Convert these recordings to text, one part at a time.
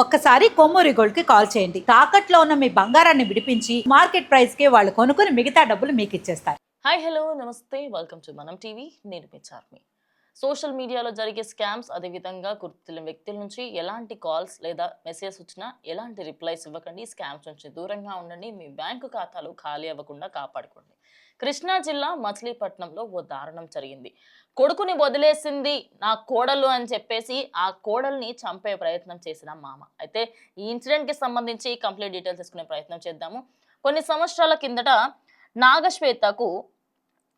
ఒక్కసారి కొమ్మూరి గోల్డ్కి కాల్ చేయండి. తాకట్లో ఉన్న మీ బంగారాన్ని విడిపించి మార్కెట్ ప్రైస్కి వాళ్ళు కొనుక్కుని మిగతా డబ్బులు మీకు ఇచ్చేస్తారు. హాయ్ హలో నమస్తే. వెల్కమ్ టు మనం టీవీ. నేను మీ చార్మి. సోషల్ మీడియాలో జరిగే స్కామ్స్ అదేవిధంగా గుర్తులేని వ్యక్తుల నుంచి ఎలాంటి కాల్స్ లేదా మెసేజ్ వచ్చినా ఎలాంటి రిప్లైస్ ఇవ్వకండి. స్కామ్స్ నుంచి దూరంగా ఉండండి. మీ బ్యాంకు ఖాతాలు ఖాళీ అవ్వకుండా కాపాడుకోండి. కృష్ణా జిల్లా మచిలీపట్నంలో ఓ దారుణం జరిగింది. కొడుకుని వదిలేసింది నా కోడలు అని చెప్పేసి ఆ కోడల్ని చంపే ప్రయత్నం చేసిన మామ. అయితే ఈ ఇన్సిడెంట్కి సంబంధించి కంప్లీట్ డీటెయిల్స్ తీసుకునే ప్రయత్నం చేద్దాము. కొన్ని సంవత్సరాల కిందట నాగశ్వేతకు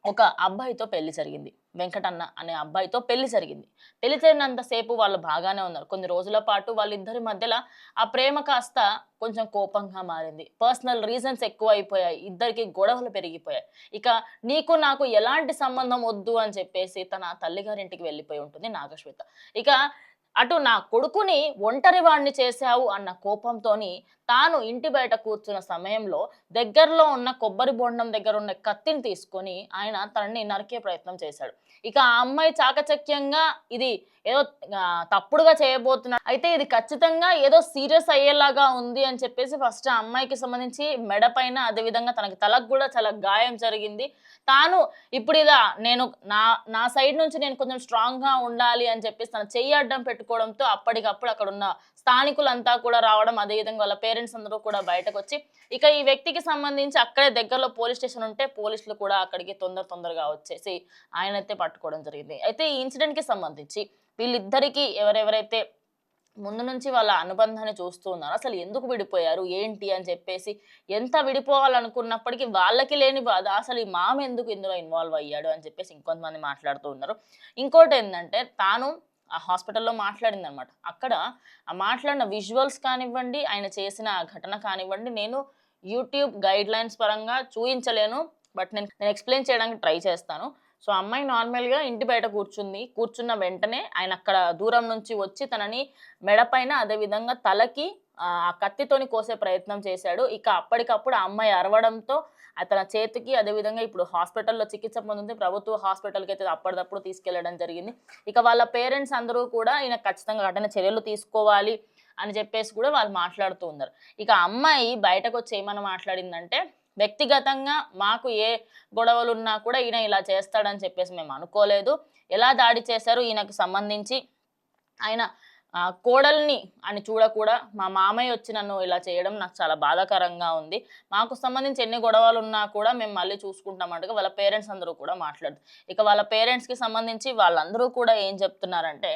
ఒక అబ్బాయితో పెళ్ళి జరిగింది. వెంకటన్న అనే అబ్బాయితో పెళ్ళి జరిగింది. పెళ్ళి జరిగినంతసేపు వాళ్ళు బాగానే ఉన్నారు. కొన్ని రోజుల పాటు వాళ్ళిద్దరి మధ్యలో ఆ ప్రేమ కాస్త కొంచెం కోపంగా మారింది. పర్సనల్ రీజన్స్ ఎక్కువ అయిపోయాయి ఇద్దరికి గొడవలు పెరిగిపోయాయి. ఇక నీకు నాకు ఎలాంటి సంబంధం వద్దు అని చెప్పేసి తన తల్లిగారింటికి వెళ్ళిపోయి ఉంటుంది నాగశ్వేత. ఇక అటు నా కొడుకుని ఒంటరి వాడిని చేశావు అన్న కోపంతోని తాను ఇంటి బయట కూర్చున్న సమయంలో దగ్గరలో ఉన్న కొబ్బరి బొండం దగ్గర ఉన్న కత్తిని తీసుకొని ఆయన తనని నరికే ప్రయత్నం చేశాడు. ఇక ఆ అమ్మాయి చాకచక్యంగా ఇది ఏదో తప్పుడుగా చేయబోతున్నా అయితే ఇది ఖచ్చితంగా ఏదో సీరియస్ అయ్యేలాగా ఉంది అని చెప్పేసి ఫస్ట్ ఆ అమ్మాయికి సంబంధించి మెడ పైన అదేవిధంగా తనకి తలకు కూడా చాలా గాయం జరిగింది. తాను ఇప్పుడు ఇదా నేను నా నా సైడ్ నుంచి నేను కొంచెం స్ట్రాంగ్గా ఉండాలి అని చెప్పేసి తన చెయ్యి అడ్డం పెట్టుకోవడంతో అప్పటికప్పుడు అక్కడ ఉన్న స్థానికులంతా కూడా రావడం అదేవిధంగా వాళ్ళ పేరెంట్స్ అందరూ కూడా బయటకు వచ్చి ఇక ఈ వ్యక్తికి సంబంధించి అక్కడే దగ్గరలో పోలీస్ స్టేషన్ ఉంటే పోలీసులు కూడా అక్కడికి తొందర తొందరగా వచ్చేసి ఆయన అయితే పట్టుకోవడం జరిగింది. అయితే ఈ ఇన్సిడెంట్కి సంబంధించి వీళ్ళిద్దరికీ ఎవరెవరైతే ముందు నుంచి వాళ్ళ అనుబంధాన్ని చూస్తూ ఉన్నారు అసలు ఎందుకు విడిపోయారు ఏంటి అని చెప్పేసి ఎంత విడిపోవాలనుకున్నప్పటికీ వాళ్ళకి లేని బాధ అసలు ఈ మామ ఎందుకు ఇందులో ఇన్వాల్వ్ అయ్యాడు అని చెప్పేసి ఇంకొంతమంది మాట్లాడుతూ ఉన్నారు. ఇంకోటి ఏంటంటే తాను ఆ హాస్పిటల్లో మాట్లాడింది అనమాట అక్కడ ఆ మాట్లాడిన విజువల్స్ కానివ్వండి ఆయన చేసిన ఆ ఘటన కానివ్వండి నేను యూట్యూబ్ గైడ్ లైన్స్ పరంగా చూపించలేను బట్ నేను నేను ఎక్స్ప్లెయిన్ చేయడానికి ట్రై చేస్తాను. సో అమ్మాయి నార్మల్గా ఇంటి బయట కూర్చుంది. కూర్చున్న వెంటనే ఆయన అక్కడ దూరం నుంచి వచ్చి తనని మెడపైన అదేవిధంగా తలకి ఆ కత్తితోని కోసే ప్రయత్నం చేశాడు. ఇక అప్పటికప్పుడు ఆ అమ్మాయి అరవడంతో తన చేతికి అదేవిధంగా ఇప్పుడు హాస్పిటల్లో చికిత్స పొందుతుంది ప్రభుత్వ హాస్పిటల్కి అయితే అప్పటిదప్పుడు తీసుకెళ్ళడం జరిగింది. ఇక వాళ్ళ పేరెంట్స్ అందరూ కూడా ఈయన ఖచ్చితంగా కఠిన చర్యలు తీసుకోవాలి అని చెప్పేసి కూడా వాళ్ళు మాట్లాడుతూ ఉన్నారు. ఇక అమ్మాయి బయటకు వచ్చి ఏమని మాట్లాడిందంటే వ్యక్తిగతంగా మాకు ఏ గొడవలు ఉన్నా కూడా ఈయన ఇలా చేస్తాడని చెప్పేసి మేము అనుకోలేదు. ఎలా దాడి చేశారు ఈయనకు సంబంధించి ఆయన కోడల్ని అని చూడకూడా మా మామయ్య వచ్చి నన్ను ఇలా చేయడం నాకు చాలా బాధాకరంగా ఉంది. మాకు సంబంధించి ఎన్ని గొడవలు ఉన్నా కూడా మేము మళ్ళీ చూసుకుంటామంటగా వాళ్ళ పేరెంట్స్ అందరూ కూడా మాట్లాడుతారు ఇక వాళ్ళ పేరెంట్స్కి సంబంధించి వాళ్ళందరూ కూడా ఏం చెప్తున్నారంటే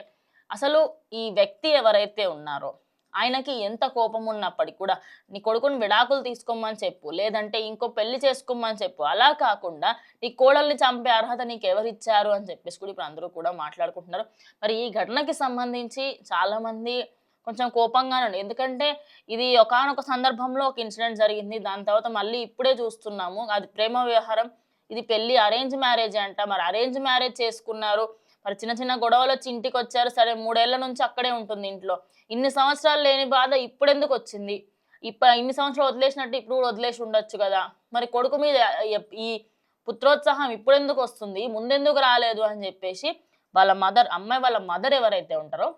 అసలు ఈ వ్యక్తి ఎవరైతే ఉన్నారో ఆయనకి ఎంత కోపం ఉన్నప్పటికీ కూడా నీ కొడుకుని విడాకులు తీసుకోమని చెప్పు లేదంటే ఇంకో పెళ్ళి చేసుకోమని చెప్పు. అలా కాకుండా నీ కోడల్ని చంపే అర్హత నీకు ఎవరిచ్చారు అని చెప్పేసి కూడా ఇప్పుడు అందరూ కూడా మాట్లాడుకుంటున్నారు. మరి ఈ ఘటనకి సంబంధించి చాలా మంది కొంచెం కోపంగానే ఉంది ఎందుకంటే ఇది ఒకానొక సందర్భంలో ఒక ఇన్సిడెంట్ జరిగింది. దాని తర్వాత మళ్ళీ ఇప్పుడే చూస్తున్నాము. అది ప్రేమ వ్యవహారం. ఇది పెళ్ళి అరేంజ్ మ్యారేజ్ అంట. మరి అరేంజ్ మ్యారేజ్ చేసుకున్నారు. మరి చిన్న చిన్న గొడవలు వచ్చి ఇంటికి వచ్చారు సరే మూడేళ్ళ నుంచి అక్కడే ఉంటుంది ఇంట్లో. ఇన్ని సంవత్సరాలు లేని బాధ ఇప్పుడెందుకు వచ్చింది? ఇప్ప ఇన్ని సంవత్సరాలు వదిలేసినట్టు ఇప్పుడు కూడా వదిలేసి ఉండొచ్చు కదా? మరి కొడుకు మీద ఈ పుత్రోత్సాహం ఇప్పుడెందుకు వస్తుంది? ముందెందుకు రాలేదు అని చెప్పేసి వాళ్ళ మదర్ అమ్మాయి వాళ్ళ మదర్ ఎవరైతే ఉంటారో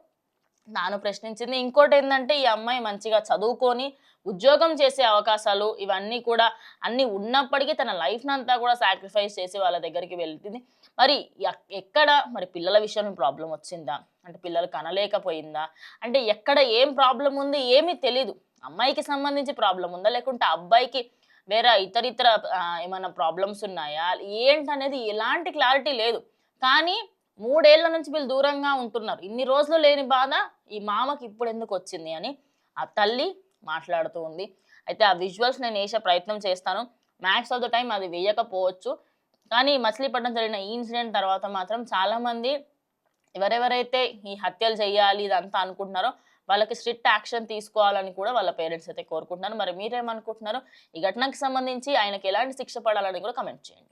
నాను ప్రశ్నించింది. ఇంకోటి ఏంటంటే ఈ అమ్మాయి మంచిగా చదువుకొని ఉద్యోగం చేసే అవకాశాలు ఇవన్నీ కూడా అన్ని ఉన్నప్పటికీ తన లైఫ్ అంతా కూడా సాక్రిఫైస్ చేసి వాళ్ళ దగ్గరికి వెళ్తుంది. మరి ఎక్- ఎక్కడ మరి పిల్లల విషయంలో ప్రాబ్లం వచ్చిందా? అంటే పిల్లలు కనలేకపోయిందా? అంటే ఎక్కడ ఏం ప్రాబ్లం ఉంది ఏమీ తెలీదు. అమ్మాయికి సంబంధించి ప్రాబ్లం ఉందా? లేకుంటే అబ్బాయికి వేరే ఇతర ఇతర ఏమైనా ప్రాబ్లమ్స్ ఉన్నాయా? ఏంటనేది ఎలాంటి క్లారిటీ లేదు. కానీ మూడేళ్ళ నుంచి వీళ్ళు దూరంగా ఉంటున్నారు. ఇన్ని రోజులు లేని బాధ ఈ మామకి ఇప్పుడు ఎందుకు వచ్చింది అని ఆ తల్లి మాట్లాడుతూ ఉంది. అయితే ఆ విజువల్స్ నేను వేసే ప్రయత్నం చేస్తాను. మ్యాక్స్ ఆఫ్ ద టైం అది వేయకపోవచ్చు. కానీ మచిలీపట్నం జరిగిన ఈ ఇన్సిడెంట్ తర్వాత మాత్రం చాలామంది ఎవరెవరైతే ఈ హత్యలు చేయాలి ఇదంతా అనుకుంటున్నారో వాళ్ళకి స్ట్రిక్ట్ యాక్షన్ తీసుకోవాలని కూడా వాళ్ళ పేరెంట్స్ అయితే కోరుకుంటున్నారు. మరి మీరేమనుకుంటున్నారు? ఈ ఘటనకు సంబంధించి ఆయనకి ఎలాంటి శిక్ష పడాలని కూడా కమెంట్ చేయండి.